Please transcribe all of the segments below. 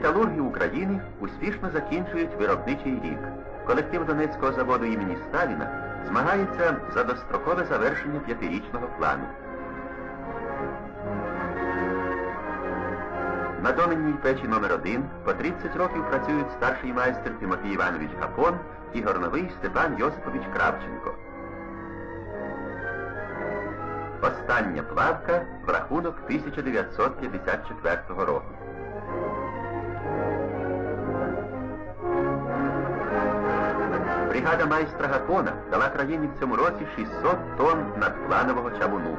Металурги України успішно закінчують виробничий рік. Колектив Донецького заводу імені Сталіна змагається за дострокове завершення п'ятирічного плану. На доменній печі номер 1 по 30 років працюють старший майстер Тимофій Іванович Гапон і горновий Степан Йосипович Кравченко. Остання плавка в рахунок 1954 року. Бригада майстра Гапона дала країні в цьому році 600 тонн надпланового чавуну.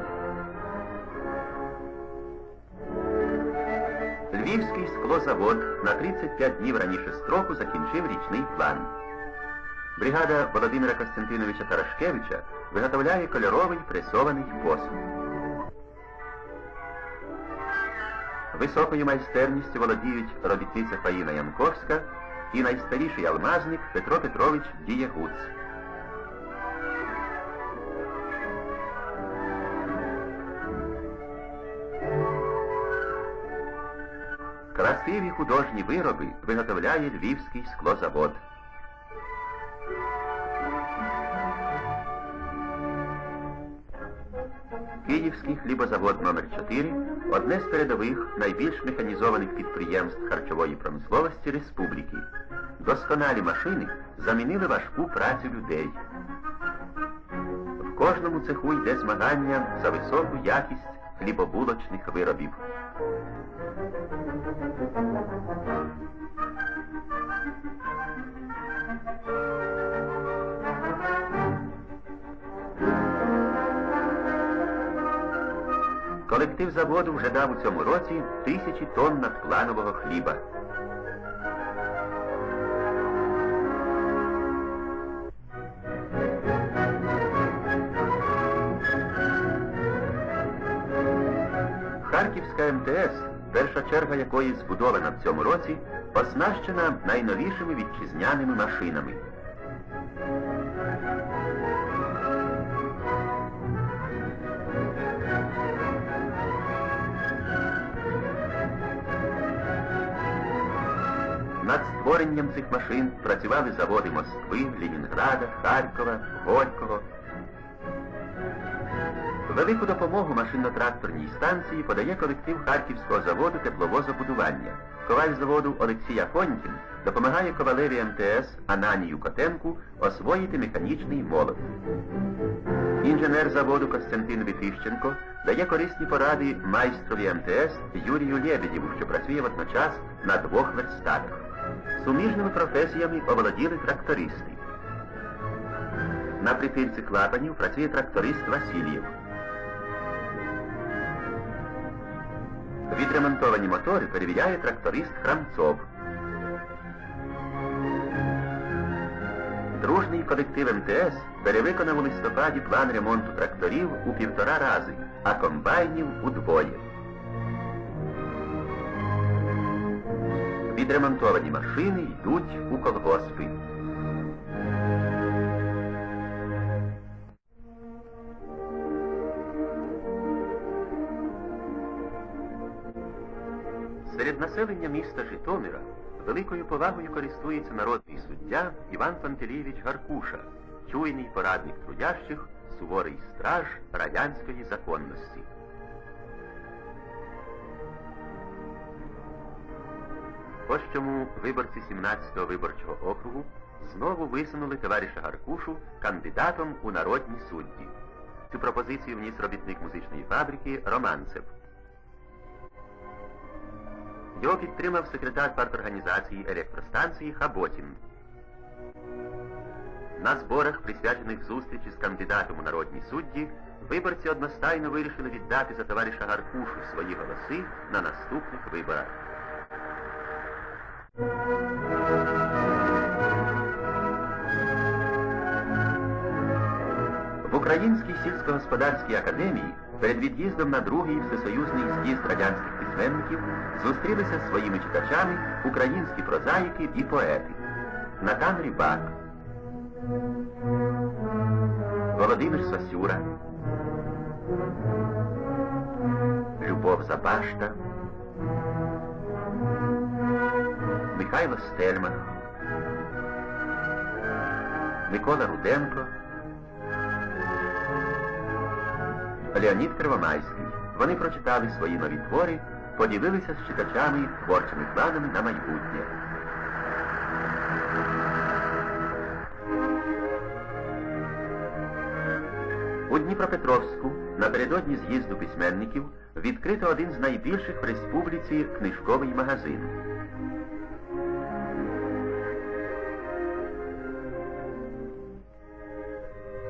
Львівський склозавод на 35 днів раніше строку закінчив річний план. Бригада Володимира Костянтиновича Тарашкевича виготовляє кольоровий пресований посуд. Високою майстерністю володіють робітниця Фаїна Янковська і найстаріший алмазник Петро Петрович Дієгуц. Красиві художні вироби виготовляє Львівський склозавод. Київський хлібозавод номер 4 одне з передових найбільш механізованих підприємств харчової промисловості республіки. Досконалі машини замінили важку працю людей. В кожному цеху йде змагання за високу якість хлібобулочних виробів. Колектив заводу вже дав у цьому році тисячі тонн надпланового хліба. Перша черга якої збудована в цьому році, оснащена найновішими вітчизняними машинами. Над створенням цих машин працювали заводи Москви, Ленінграда, Харкова, Горького. Велику допомогу машинно-тракторній станції подає колектив Харківського заводу тепловозобудування. Коваль заводу Олексій Афонькін допомагає ковалеві МТС Ананію Котенку освоїти механічний молот. Інженер заводу Костянтин Вітищенко дає корисні поради майстрові МТС Юрію Лєбедєву, що працює водночас на двох верстатах. Суміжними професіями оволоділи трактористи. На припірці клапанів працює тракторист Васильєв. Відремонтовані мотори перевіряє тракторист Храмцов. Дружний колектив МТС перевиконав у листопаді план ремонту тракторів у півтора рази, а комбайнів удвоє. Відремонтовані машини йдуть у колгоспи. Населення міста Житомира великою повагою користується народний суддя Іван Пантелійович Гаркуша, чуйний порадник трудящих, суворий страж радянської законності. Ось чому виборці 17-го виборчого округу знову висунули товариша Гаркушу кандидатом у народні судді. Цю пропозицію вніс робітник музичної фабрики Романцев. Його підтримав секретар парторганізації електростанції Хаботін. На зборах, присвячених зустрічі з кандидатом у народні судді, виборці одностайно вирішили віддати за товариша Гаркушу свої голоси на наступних виборах. В Українській сільськогосподарській академії перед від'їздом на другий всесоюзний з'їзд радянських письменників зустрілися з своїми читачами українські прозаїки і поети. Натан Рібак, Володимир Сосюра, Любов Забашта, Михайло Стельмах, Микола Руденко, Леонід Первомайський. Вони прочитали свої нові твори, поділилися з читачами творчими планами на майбутнє. У Дніпропетровську напередодні з'їзду письменників відкрито один з найбільших в республіці книжковий магазин.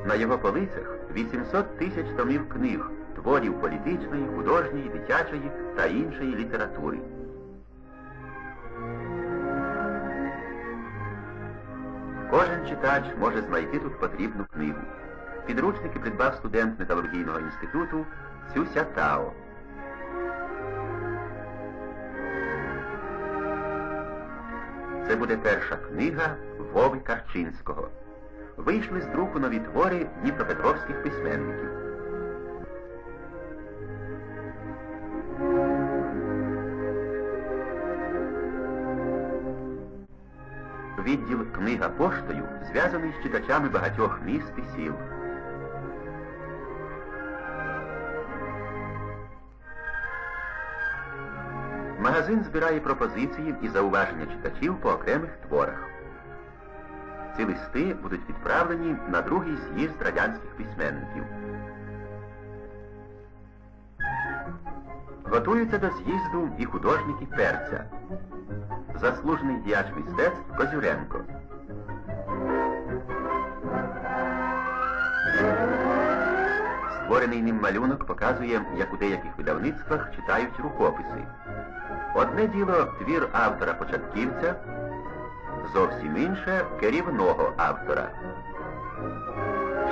На його полицях 800 тисяч томів книг, творів політичної, художньої, дитячої та іншої літератури. Кожен читач може знайти тут потрібну книгу. Підручники придбав студент металургійного інституту Цюся Тао. Це буде перша книга Вови Карчинського. Вийшли з друку нові твори дніпропетровських письменників. Відділ Книга поштою зв'язаний з читачами багатьох міст і сіл. Магазин збирає пропозиції і зауваження читачів по окремих творах. Ці листи будуть відправлені на другий з'їзд радянських письменників. Готуються до з'їзду і художники перця. Заслужений діяч мистецтв Козюренко. Створений ним малюнок показує, як у деяких видавництвах читають рукописи. Одне діло твір автора-початківця, зовсім інше керівного автора.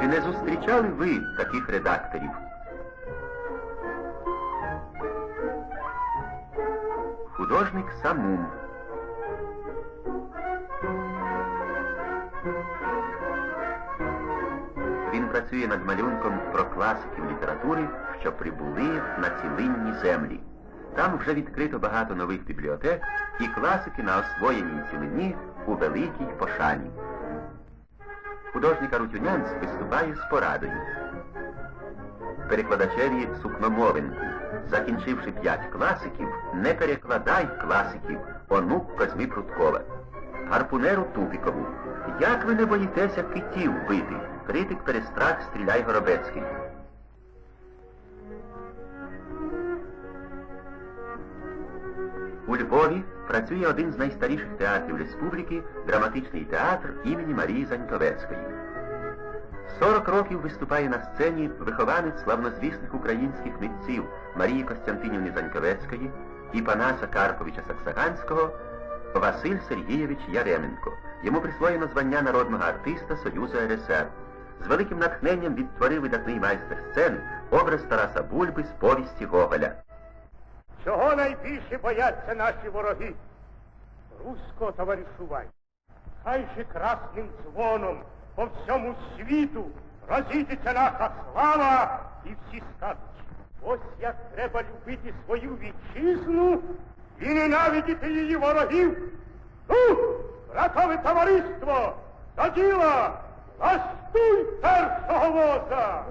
Чи не зустрічали ви таких редакторів? Художник Самум. Працює над малюнком про класиків літератури, що прибули на цілинні землі. Там вже відкрито багато нових бібліотек і класики на освоєній цілині у великій пошані. Художник Арутюнянц виступає з порадою. Перекладачеві Сукномовенку, закінчивши п'ять класиків, не перекладай класиків, онук Козьми Пруткова. Гарпунеру Тупікову. Як ви не боїтеся китів бити? Критик Перестрах Стріляй Горобецький. У Львові працює один з найстаріших театрів республіки драматичний театр імені Марії Заньковецької. 40 років виступає на сцені вихованець славнозвісних українських митців Марії Костянтинівни Заньковецької і Панаса Карповича Саксаганського Василь Сергійович Яременко. Йому присвоєно звання народного артиста Союзу РСР. З великим натхненням відтворив видатний майстер сцени образ Тараса Бульби з повісті Гоголя. Чого найбільше бояться наші вороги? Руського товаришування. Хай же красним дзвоном по всьому світу розійдеться наша слава і всі скажуть. Ось як треба любити свою вітчизну і ненавидіти її ворогів. Ну, братове товариство, до діла! Ластуй першого воза!